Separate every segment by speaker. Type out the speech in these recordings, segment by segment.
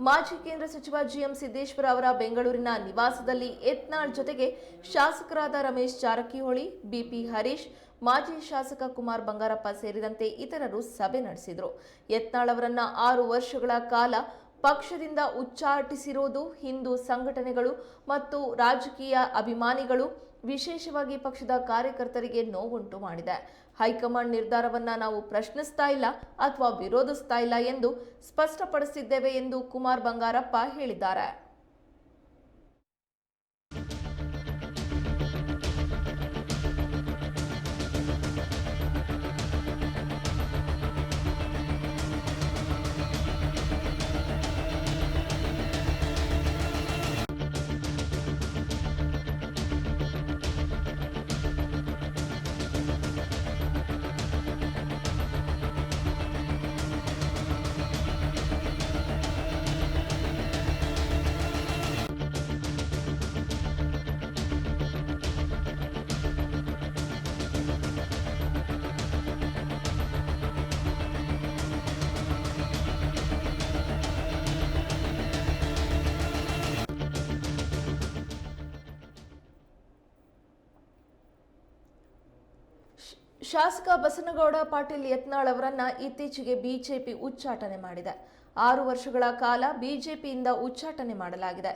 Speaker 1: ಮಾಜಿ ಕೇಂದ್ರ ಸಚಿವ ಜಿಎಂ ಸಿದ್ದೇಶ್ವರ ಅವರ ಬೆಂಗಳೂರಿನ ನಿವಾಸದಲ್ಲಿ ಯತ್ನಾಳ್ ಜೊತೆಗೆ ಶಾಸಕರಾದ ರಮೇಶ್ ಜಾರಕಿಹೊಳಿ, ಬಿಪಿ ಹರೀಶ್, ಮಾಜಿ ಶಾಸಕ ಕುಮಾರ್ ಬಂಗಾರಪ್ಪ ಸೇರಿದಂತೆ ಇತರರು ಸಭೆ ನಡೆಸಿದರು. ಯತ್ನಾಳ್ ಅವರನ್ನ ಆರು ವರ್ಷಗಳ ಕಾಲ ಪಕ್ಷದಿಂದ ಉಚ್ಚಾಟಿಸಿರುವುದು ಹಿಂದೂ ಸಂಘಟನೆಗಳು ಮತ್ತು ರಾಜಕೀಯ ಅಭಿಮಾನಿಗಳು. ವಿಶೇಷವಾಗಿ ಪಕ್ಷದ ಕಾರ್ಯಕರ್ತರಿಗೆ ನೋವುಂಟು ಮಾಡಿದೆ. ಹೈಕಮಾಂಡ್ ನಿರ್ಧಾರವನ್ನ ನಾವು ಪ್ರಶ್ನಿಸ್ತಾ ಇಲ್ಲ ಅಥವಾ ವಿರೋಧಿಸ್ತಾ ಇಲ್ಲ ಎಂದು ಸ್ಪಷ್ಟಪಡಿಸಿದ್ದೇವೆ ಎಂದು ಕುಮಾರ್ ಬಂಗಾರಪ್ಪ ಹೇಳಿದ್ದಾರೆ. ಶಾಸಕ ಬಸನಗೌಡ ಪಾಟೀಲ್ ಯತ್ನಾಳ್ ಅವರನ್ನ ಇತ್ತೀಚೆಗೆ ಬಿಜೆಪಿ ಉಚ್ಚಾಟನೆ ಮಾಡಿದೆ. ಆರು ವರ್ಷಗಳ ಕಾಲ ಬಿಜೆಪಿಯಿಂದ ಉಚ್ಚಾಟನೆ ಮಾಡಲಾಗಿದೆ.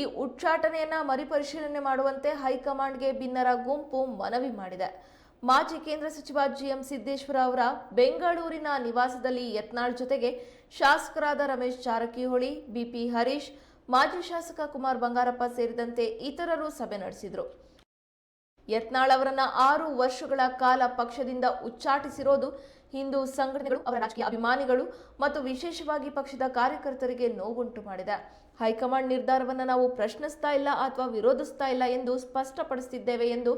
Speaker 1: ಈ ಉಚ್ಚಾಟನೆಯನ್ನ ಮರುಪರಿಶೀಲನೆ ಮಾಡುವಂತೆ ಹೈಕಮಾಂಡ್ಗೆ ಭಿನ್ನರ ಗುಂಪು ಮನವಿ ಮಾಡಿದೆ. ಮಾಜಿ ಕೇಂದ್ರ ಸಚಿವ ಜಿಎಂ ಸಿದ್ದೇಶ್ವರ ಅವರ ಬೆಂಗಳೂರಿನ ನಿವಾಸದಲ್ಲಿ ಯತ್ನಾಳ್ ಜೊತೆಗೆ ಶಾಸಕರಾದ ರಮೇಶ್ ಜಾರಕಿಹೊಳಿ, ಬಿಪಿ ಹರೀಶ್, ಮಾಜಿ ಶಾಸಕ ಕುಮಾರ್ ಬಂಗಾರಪ್ಪ ಸೇರಿದಂತೆ ಇತರರು ಸಭೆ ನಡೆಸಿದರು. ಯತ್ನಾಳ್ ಅವರನ್ನ ಆರು ವರ್ಷಗಳ ಕಾಲ ಪಕ್ಷದಿಂದ ಉಚ್ಚಾಟಿಸಿರೋದು ಹಿಂದೂ ಸಂಘಟನೆಗಳು, ಅವರ ರಾಜಕೀಯ ಅಭಿಮಾನಿಗಳು ಮತ್ತು ವಿಶೇಷವಾಗಿ ಪಕ್ಷದ ಕಾರ್ಯಕರ್ತರಿಗೆ ನೋವುಂಟು ಮಾಡಿದೆ. ಹೈಕಮಾಂಡ್ ನಿರ್ಧಾರವನ್ನು ನಾವು ಪ್ರಶ್ನಿಸ್ತಾ ಇಲ್ಲ ಅಥವಾ ವಿರೋಧಿಸ್ತಾ ಇಲ್ಲ ಎಂದು ಸ್ಪಷ್ಟಪಡಿಸಿದ್ದೇವೆ ಎಂದು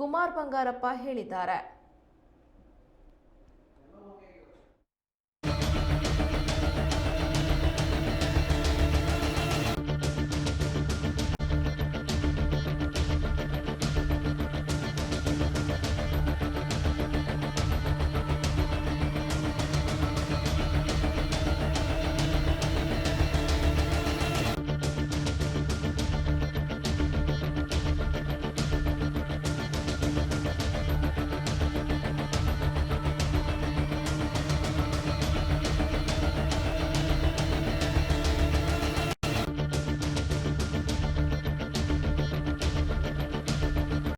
Speaker 1: ಕುಮಾರ್ ಬಂಗಾರಪ್ಪ ಹೇಳಿದ್ದಾರೆ.